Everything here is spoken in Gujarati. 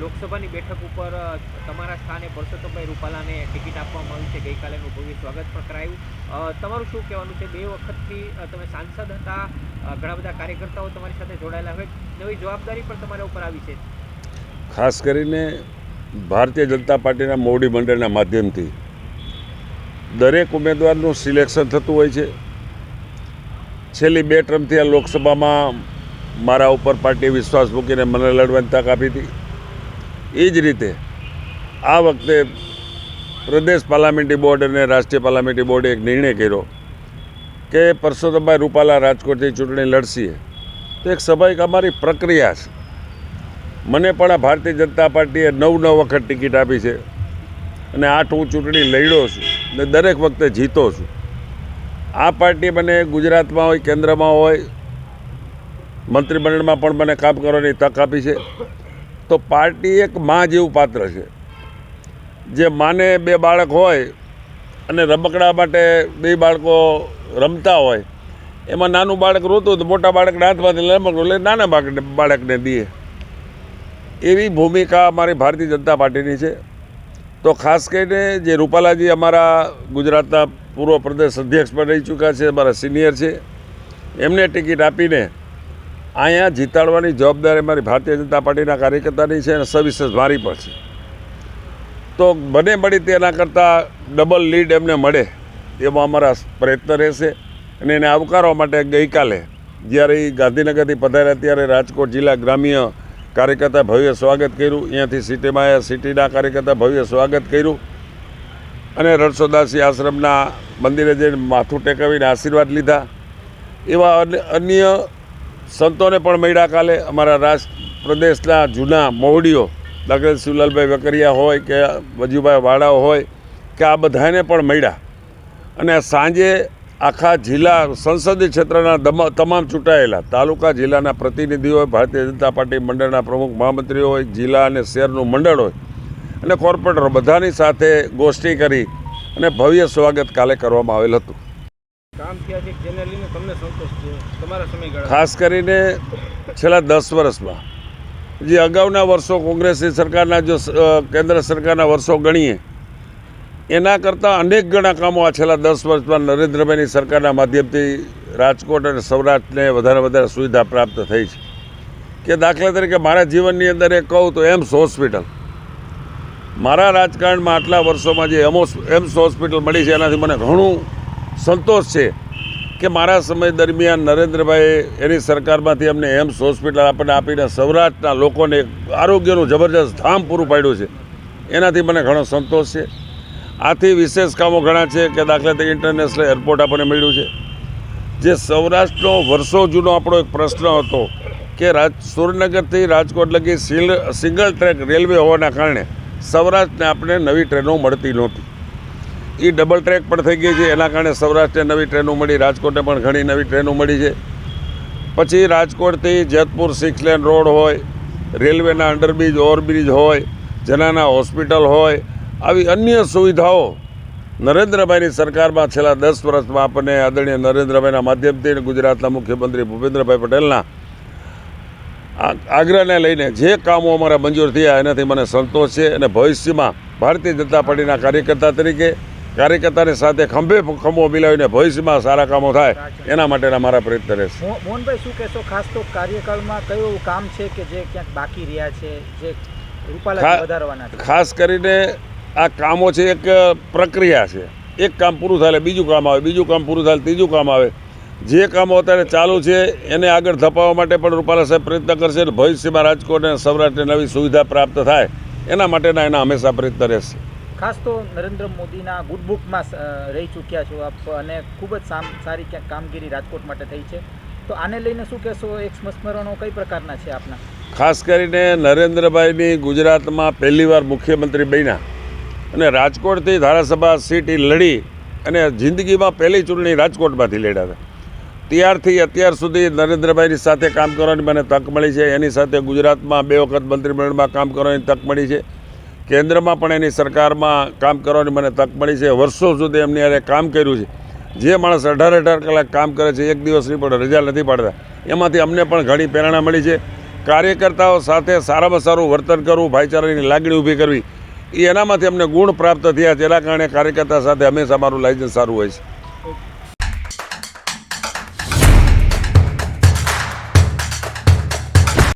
લોકસભાની બેઠક ઉપર તમારા સ્થાને પરસોત્તમભાઈ રૂપાલાને ટિકિટ આપવામાં આવી છે. ગઈકાલે એનું ભવ્ય સ્વાગત પણ કરાયું. તમારું શું કહેવાનું છે? બે વખતથી તમે સાંસદ હતા ઘણા બધા કાર્યકર્તાઓ તમારી સાથે જોડાયેલા હોય. નવી જવાબદારી પણ તમારા ઉપર આવી છે. ખાસ કરીને ભારતીય જનતા પાર્ટીના મોવડી મંડળના માધ્યમથી દરેક ઉમેદવારનું સિલેક્શન થતું હોય છે. છેલ્લી બે ટર્મથી આ લોકસભામાં મારા ઉપર પાર્ટીએ વિશ્વાસ મૂકીને મને લડવાની તક આપી હતી. એ જ રીતે આ વખતે પ્રદેશ પાર્લામેન્ટરી બોર્ડ અને રાષ્ટ્રીય પાર્લામેન્ટરી બોર્ડે એક નિર્ણય કર્યો કે પરસોત્તમભાઈ રૂપાલા રાજકોટથી ચૂંટણી લડશે. તો એક સ્વાભાવિક અમારી પ્રક્રિયા છે. મને પણ આ ભારતીય જનતા પાર્ટીએ નવ નવ વખત ટિકિટ આપી છે અને આઠ હું ચૂંટણી લડ્યો છું ને દરેક વખતે જીતો છું. આ પાર્ટી મને ગુજરાતમાં હોય, કેન્દ્રમાં હોય, મંત્રીમંડળમાં પણ મને કામ કરવાની તક આપી છે. તો પાર્ટી એક માં જેવું પાત્ર છે. જે માને બે બાળક હોય અને રમકડા માટે બે બાળકો રમતા હોય, એમાં નાનું બાળક રોતું તો મોટા બાળકના હાથમાંથી રમકડું એટલે નાના બાળકને બાળકને દે. એવી ભૂમિકા અમારી ભારતીય જનતા પાર્ટીની છે. તો ખાસ કરીને જે રૂપાલાજી અમારા ગુજરાતના પૂર્વ પ્રદેશ અધ્યક્ષ પણ રહી ચૂક્યા છે, અમારા સિનિયર છે. એમને ટિકિટ આપીને અહીંયા જીતાડવાની જવાબદારી મારી ભારતીય જનતા પાર્ટીના કાર્યકર્તાની છે અને સવિશેષ મારી પણ છે. તો બને મળી તેના કરતાં ડબલ લીડ એમને મળે એવો અમારા પ્રયત્ન રહેશે અને એને આવકારવા માટે ગઈકાલે જ્યારે એ ગાંધીનગરથી પધાર્યા ત્યારે રાજકોટ જિલ્લા ગ્રામ્ય કાર્યકર્તા ભવ્ય સ્વાગત કર્યું. અહીંયાથી સિટીમાં આવ્યા સિટીના કાર્યકર્તા ભવ્ય સ્વાગત કર્યું. અને રણછોદાસી આશ્રમના મંદિરે જઈને માથું ટેકાવીને આશીર્વાદ લીધા. એવા અન્ય સંતોને પણ મળ્યા કાલે. અમારા રાજ પ્રદેશના જૂના મોવડીઓ, દાખલા શિવલાલભાઈ વેકરિયા હોય કે વજુભાઈ વાળાઓ હોય, કે આ બધાને પણ મળ્યા. અને સાંજે આખા જિલ્લા સંસદીય ક્ષેત્રના તમામ ચૂંટાયેલા તાલુકા જિલ્લાના પ્રતિનિધિઓ ભારતીય જનતા પાર્ટી મંડળના પ્રમુખ, મહામંત્રીઓ હોય, જિલ્લા અને શહેરનું મંડળ હોય, અને કોર્પોરેટરો બધાની સાથે ગોષ્ઠી કરી અને ભવ્ય સ્વાગત કાલે કરવામાં આવેલ હતું. કામ થયા છે ખાસ કરીને છેલ્લા દસ વર્ષમાં. જે અગાઉના વર્ષો કોંગ્રેસની સરકારના જો કેન્દ્ર સરકારના વર્ષો ગણીએ, એના કરતાં અનેક ગણા કામો આ છેલ્લા દસ વર્ષમાં નરેન્દ્રભાઈની સરકારના માધ્યમથી રાજકોટ અને સૌરાષ્ટ્રને વધારે વધારે સુવિધા પ્રાપ્ત થઈ છે. કે દાખલા તરીકે મારા જીવનની અંદર એ કહું તો એમ્સ હોસ્પિટલ. મારા રાજકારણમાં આટલા વર્ષોમાં જે એમોસ, એમ્સ હોસ્પિટલ મળી છે, એનાથી મને ઘણું સંતોષ છે કે મારા સમય દરમિયાન નરેન્દ્રભાઈ એની સરકારમાંથી અમને એમ્સ હોસ્પિટલ આપણને આપીને સૌરાષ્ટ્રના લોકોને આરોગ્યનું જબરજસ્ત ધામ પૂરું પાડ્યું છે. એનાથી મને ઘણો સંતોષ છે. આથી વિશેષ કામો ઘણા છે કે દાખલા તરીકે ઇન્ટરનેશનલ એરપોર્ટ આપણને મળ્યું છે. જે સૌરાષ્ટ્રનો વર્ષો જૂનો આપણો એક પ્રશ્ન હતો કે રાજ, સુરેન્દ્રનગરથી રાજકોટ લગી સિંગલ ટ્રેક રેલવે હોવાના કારણે સૌરાષ્ટ્રને આપણે નવી ટ્રેનો મળતી નહોતી. એ ડબલ ટ્રેક પણ થઈ ગઈ છે. એના કારણે સૌરાષ્ટ્રને નવી ટ્રેનો મળી રાજકોટને પણ ઘણી નવી ટ્રેનો મળી છે. પછી રાજકોટથી જેતપુર સિક્સ લેન રોડ હોય, રેલવેના અંડરબ્રિજ ઓવરબ્રિજ હોય, જનાના હોસ્પિટલ હોય, આવી અન્ય સુવિધાઓ નરેન્દ્રભાઈની સરકારમાં છેલ્લા દસ વર્ષમાં આપણને આદરણીય નરેન્દ્રભાઈના માધ્યમથી ગુજરાતના મુખ્યમંત્રી ભૂપેન્દ્રભાઈ પટેલના આગ્રહને લઈને જે કામો અમારા મંજૂર થયા, એનાથી મને સંતોષ છે અને ભવિષ્યમાં ભારતીય જનતા પાર્ટીના કાર્યકર્તા તરીકે કાર્યકર્તાની સાથે ખંભે ખંભો મિલાવીને ભવિષ્યમાં સારા કામો થાય એના માટેના મારા પ્રયત્ન રહેશે. મોહનભાઈ શું કહેશો? ખાસ તો કાર્યકાળમાં કયું એવું કામ છે કે જે ક્યાંક બાકી રહ્યા છે જે વધારવાના ખાસ કરીને આ કામો છે એક પ્રક્રિયા છે. એક કામ પૂરું થાય બીજું કામ આવે બીજું કામ પૂરું થાય ત્રીજું કામ આવે. જે કામો અત્યારે ચાલુ છે એને આગળ ધપાવવા માટે પણ રૂપાલા સાહેબ પ્રયત્ન કરશે અને ભવિષ્યમાં રાજકોટ અને સૌરાષ્ટ્રને નવી સુવિધા પ્રાપ્ત થાય એના માટેના એના હંમેશા પ્રયત્ન રહેશે. ખાસ તો નરેન્દ્ર મોદીના ગુડ બુકમાં રહી ચૂક્યા છો આપ અને ખૂબ જ સારી ક્યાંક કામગીરી રાજકોટ માટે થઈ છે. તો આને લઈને શું કહેશો, એક સંસ્મરણો કઈ પ્રકારના છે આપના? ખાસ કરીને નરેન્દ્રભાઈની ગુજરાતમાં પહેલીવાર મુખ્યમંત્રી બન્યા. અને રાજકોટથી ધારાસભા સીટ લડી અને જિંદગીમાં પહેલી ચૂંટણી રાજકોટમાંથી લડ્યા હતા. ત્યારથી અત્યાર સુધી નરેન્દ્રભાઈની સાથે કામ કરવાની મને તક મળી છે. એની સાથે ગુજરાતમાં બે વખત મંત્રીમંડળમાં કામ કરવાની તક મળી છે. કેન્દ્રમાં પણ એની સરકારમાં કામ કરવાની મને તક મળી છે. વર્ષો સુધી એમની અરે કામ કર્યું છે. જે માણસ અઢાર અઢાર કલાક કામ કરે છે, એક દિવસની પણ રજા નથી પાડતા. એમાંથી અમને પણ ઘણી પ્રેરણા મળી છે. કાર્યકર્તાઓ સાથે સારામાં સારું વર્તન કરવું, ભાઈચારાની લાગણી ઊભી કરવી, એ એનામાંથી અમને ગુણ પ્રાપ્ત થયા જેના કારણે કાર્યકર્તા સાથે હંમેશા મારું લાઇસન્સ સારું હોય છે.